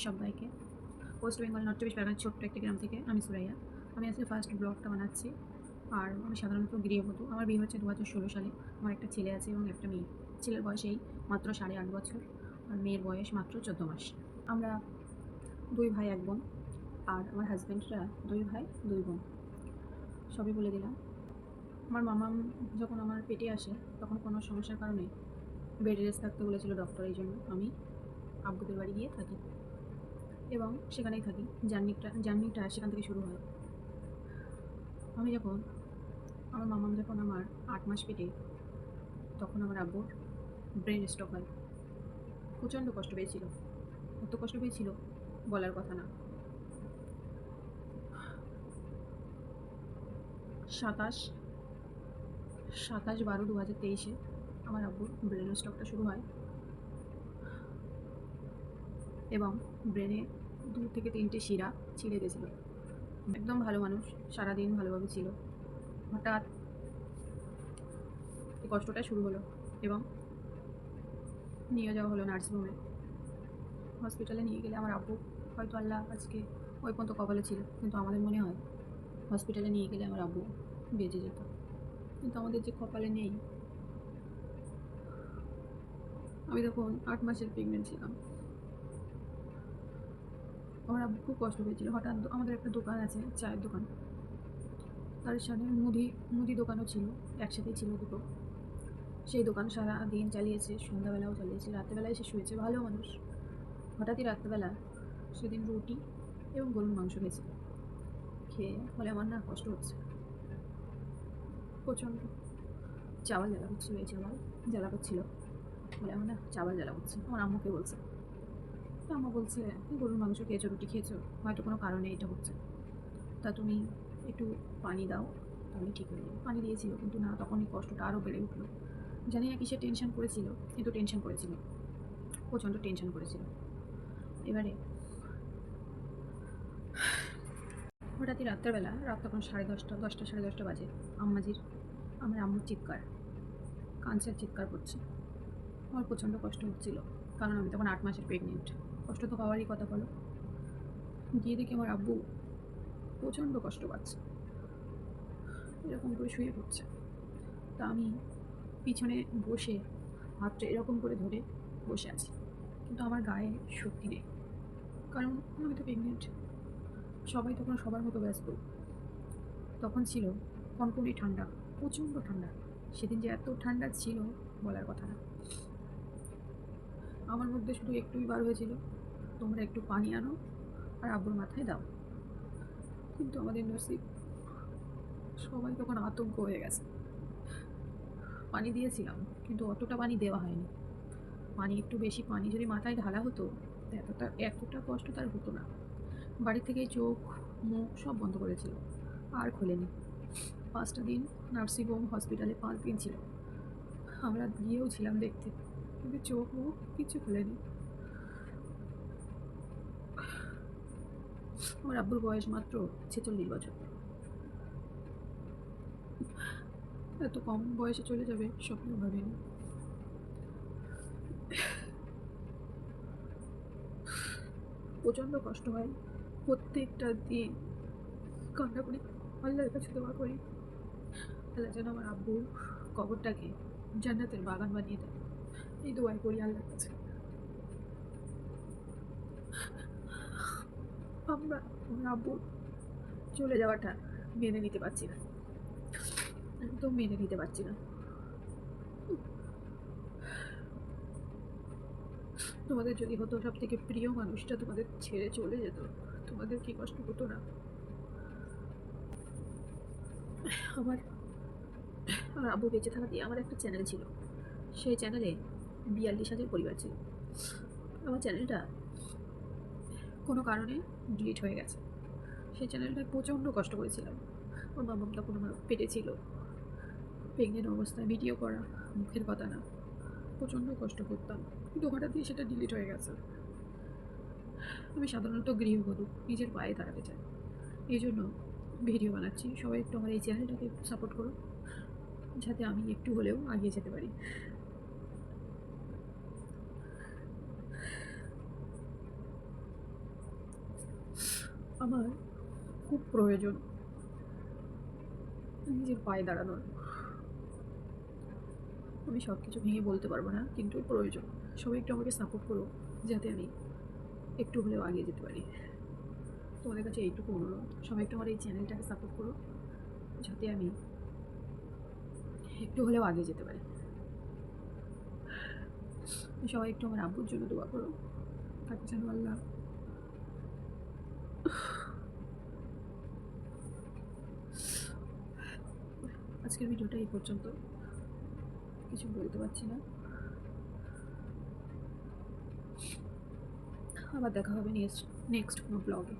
সবাইকে। West Bengal north চব্বিশ পরগনার ছোট্ট একটি গ্রাম থেকে আমি সুরাইয়া। আমি আজকে ফার্স্ট ব্লগটা বানাচ্ছি। আর আমি সাধারণত গৃহবধূ। আমার বিয়ে হচ্ছে দু হাজার ষোলো সালে। আমার একটা ছেলে আছে এবং একটা মেয়ে। ছেলের বয়স এই মাত্র সাড়ে আট বছর। আর মেয়ের বয়স মাত্র চোদ্দ মাস। আমরা দুই ভাই, এক বোন। আর আমার হাজব্যান্ডরা দুই ভাই, দুই বোন। সবই বলে দিলাম। আমার মামা যখন আমার পেটে আসে, তখন কোনো সমস্যার কারণে বেড রেস্ট থাকতে বলেছিল ডক্টর এই জন্য। আমি আব্বুদের বাড়ি গিয়ে থাকি। এবং সেখানেই থাকি। জার্নিটা জার্নিটা সেখান থেকে শুরু হয়। আমি যখন, আমার মামাম যখন আমার আট মাস পেটে, তখন আমার আব্বুর ব্রেন স্ট্রোক হয়। প্রচণ্ড কষ্ট পেয়েছিল। এত কষ্ট পেয়েছিল বলার কথা না। সাতাশ সাতাশ বারো দু হাজার তেইশে আমার আব্বুর ব্রেন স্ট্রোকটা শুরু হয়। এবং ব্রেনে দু থেকে তিনটে শিরা ছিঁড়ে গেছিল। একদম ভালো মানুষ, সারাদিন ভালোভাবে ছিল। হঠাৎ কষ্টটা শুরু হলো এবং নিয়ে যাওয়া হলো নার্সিংহোমে হসপিটালে নিয়ে গেলে আমার আব্বু, হয়তো আল্লাহ আজকে ওই পর্যন্ত কপালে ছিল, কিন্তু আমাদের মনে হয় হসপিটালে নিয়ে গেলে আমার আব্বু বেঁচে যেত। কিন্তু আমাদের যে কপালে নেই, আমি তখন আট মাসের প্রেগনেন্ট ছিলাম। আমার খুব কষ্ট পেয়েছিল। হঠাৎ আমাদের একটা দোকান আছে, চায়ের দোকান। তার সাথে মুদি মুদি দোকানও ছিল, একসাথেই ছিল দুটো। সেই দোকান সারা দিন চালিয়েছে, সন্ধ্যাবেলাও চালিয়েছে, রাত্রেবেলায় এসে শুয়েছে, ভালো মানুষ। হঠাৎই রাত্রেবেলা সেদিন রুটি এবং গরুর মাংস খেয়েছে। খেয়ে বলে আমার না কষ্ট হচ্ছে। প্রচণ্ড চাওয়াল জ্বালা করছিল, এই চাওয়াল জ্বালা করছিল। বলে আমার না চাওয়াল জ্বালা করছে, আমার আম্মুকে বলছে। তো আম্মা বলছে "এই গরুর মাংস খেয়েছো, রুটি খেয়েছো হয়তো কোনো কারণে এটা হচ্ছে তা তুমি একটু পানি দাও তাহলে ঠিক হয়ে যাবে পানি দিয়েছিল, কিন্তু না তখনই কষ্টটা আরও বেড়ে উঠল। জানি না কিসে টেনশন করেছিল, কিন্তু টেনশন করেছিল। প্রচণ্ড টেনশন করেছিল। এবারে হঠাৎই রাত্রেবেলা, রাত তখন সাড়ে দশটা দশটা, সাড়ে দশটা বাজে। আম্মাজির, আমার আম্মুর চিৎকার কাঁচার চিৎকার করছে। আমার প্রচণ্ড কষ্ট হচ্ছিল, কারণ আমি তখন আট মাসের প্রেগনেন্ট কষ্ট তো হওয়ারই কথা বলো। গিয়ে দেখি আমার আব্বু প্রচণ্ড কষ্ট পাচ্ছে। এরকম করে শুয়ে পড়ছে। তা আমি পিছনে বসে হাতটা এরকম করে ধরে বসে আছি। কিন্তু আমার গায়ে শক্তি নেই। কারণ আমি তো প্রেগনেন্ট সবাই তখন সবার মতো ব্যস্ত। তখন ছিল কনকনে ঠান্ডা, প্রচণ্ড ঠান্ডা। সেদিন যে এত ঠান্ডা ছিল বলার কথা না। আমার মধ্যে শুধু একটুই বার হয়েছিল। তোমরা একটু পানি আনো আর আব্বুর মাথায় দাও। কিন্তু আমাদের নসিব, সবাই তখন আতঙ্ক হয়ে গেছে। পানি দিয়েছিলাম, কিন্তু অতটা পানি দেওয়া হয়নি। পানি একটু বেশি, পানি যদি মাথায় ঢালা হতো এতটা এতটা কষ্ট তার হতো না। বাড়ি থেকে চোখ, মুখ সব বন্ধ করেছিল, আর খোলেনি। পাঁচটা দিন নার্সিংহোম, হসপিটালে পাঁচ দিন ছিল। আমরা গিয়েও ছিলাম দেখতে, কিন্তু চোখ, মুখ কিছু খোলেনি। আমার আব্বুর বয়স মাত্র ছেচল্লিশ বছর। এত কম বয়সে চলে যাবে স্বপ্নেও ভাবিনি। প্রচণ্ড কষ্ট হয় প্রত্যেকটা দিন। কান্না করি, আল্লাহর কাছে দোয়া করি। আল্লাহ যেন আমার আব্বুর কবরটাকে জান্নাতের বাগান বানিয়ে দেয় এই দোয়াই করি আল্লাহর কাছে। আমরা আমার আব্বুর চলে যাওয়াটা মেনে নিতে পারছি না। একদম মেনে নিতে পারছি না। তোমাদের যদি হতো সব থেকে প্রিয় মানুষটা তোমাদের ছেড়ে চলে যেত, তোমাদের কি কষ্ট হতো না? আমার আমার আব্বু বেঁচে থাকা দিয়ে আমার একটা চ্যানেল ছিল। সেই চ্যানেলে বিয়াল্লিশ হাজার পরিবার ছিল। আমার চ্যানেলটা কোনো কারণে ডিলিট হয়ে গেছে। সেই চ্যানেলটায় প্রচণ্ড কষ্ট করেছিলাম। ওর মা বাবা তখন আমার পেটে ছিল প্রেগনেন্ট অবস্থায় ভিডিও করা, মুখের কথা না। প্রচণ্ড কষ্ট করতাম। কিন্তু হঠাৎ দিয়ে সেটা ডিলিট হয়ে গেছে। আমি সাধারণত গৃহবধূ, নিজের পায়ে দাঁড়াতে চাই। এই জন্য ভিডিও বানাচ্ছি। সবাই একটু আমার এই চ্যানেলটাকে সাপোর্ট করো যাতে আমি একটু হলেও এগিয়ে যেতে পারি। আমার খুব প্রয়োজন। নিজের পায়ে দাঁড়ানোর। আমি সব কিছু ভেঙে বলতে পারব না, কিন্তু প্রয়োজন। সবাই একটু আমাকে সাপোর্ট করো যাতে আমি একটু হলেও আগিয়ে যেতে পারি। তোমাদের কাছে এইটুকু অনুরোধ। সবাই একটু আমার এই চ্যানেলটাকে সাপোর্ট করো যাতে আমি একটু হলেও আগে যেতে পারি। সবাই একটু আমার আব্বুর জন্য দোয়া করো তাকে যেন আল্লাহ আজকের ভিডিওটা এই পর্যন্ত। কিছু বলতে পারছি না। আবার দেখা হবে নেক্সট নেক্সট কোনো ব্লগে